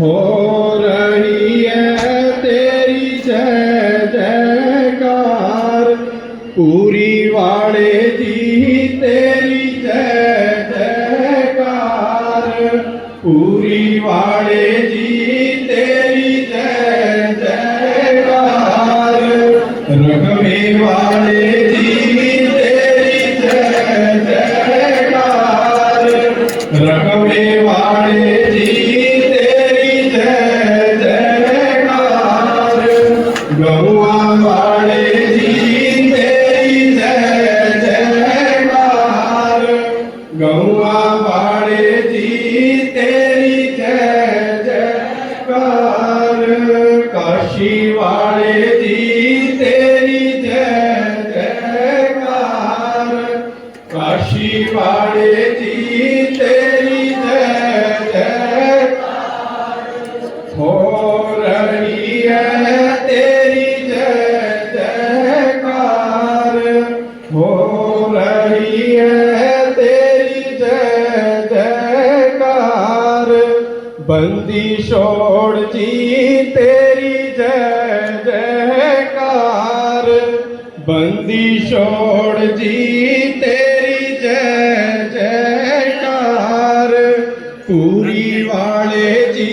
हो रही है तेरी जय जयकार। पूरी वाले जी, तेरी जय जयकार। पूरी वाले जी, तेरी जय जयकार। रकमे वाले काशी वाले दी तेरी जय जयकार। काशी वाले दी तेरी जय जयकार। हो रही है तेरी जय जयकार। हो रही है तेरी जय जयकार। बंदी छोड़ जी बंदी छोड़ जी तेरी जय जयकार पूरी वाले जी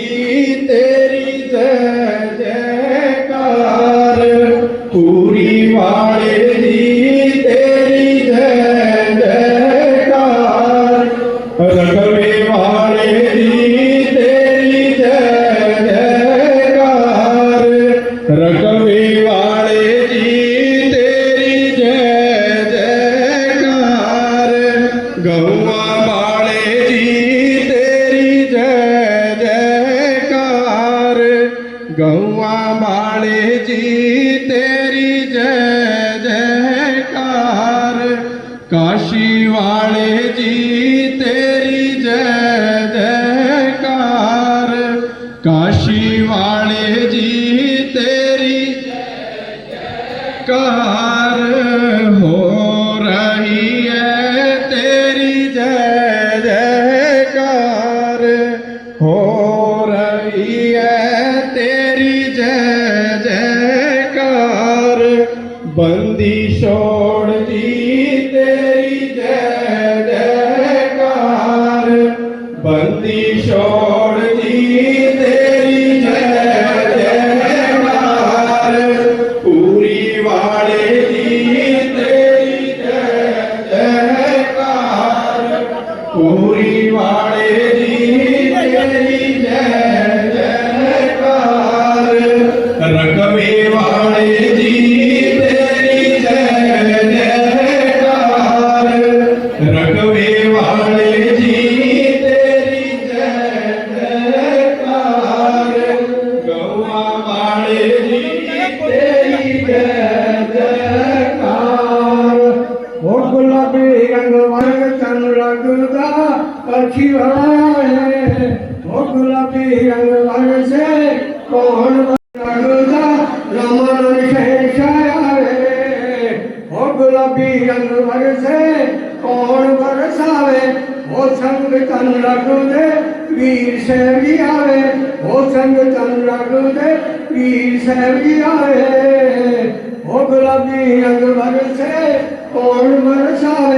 तेरी जय जयकार पूरी वाले जी तेरी जय जयकार रगवे वाले जी तेरी जय जयकार रगवे वाले काशी वाले जी, तेरी जय जयकार। काशी वाले जी, तेरी कार हो रही है तेरी जय जयकार। हो रही है तेरी जय जयकार। बंदी छोड़ दी तेरी गुदा पखी भराए हो गुलाबी रंग भर से कौन गुदा रमन शहशाए हो गुलाबी रंग भर से कौन बरसावे हो संग तन रघुदे वीर से भी आवे। हो संग तन दे वीर से भी आवे। भोगला गुलाबी रंग भर से कौन बरसावे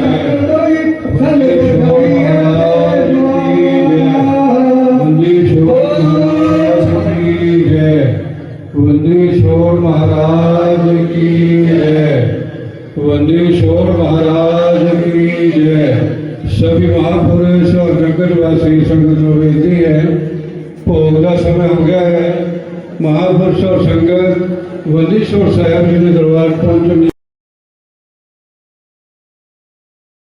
नंदीश्वर महाराज की जय। सभी महापुरुष और जगतवासी संगत में बेनती है का समय हो गया है। महापुरुष और संगत वंदीश्वर साहब जी के दरबार पहुँचने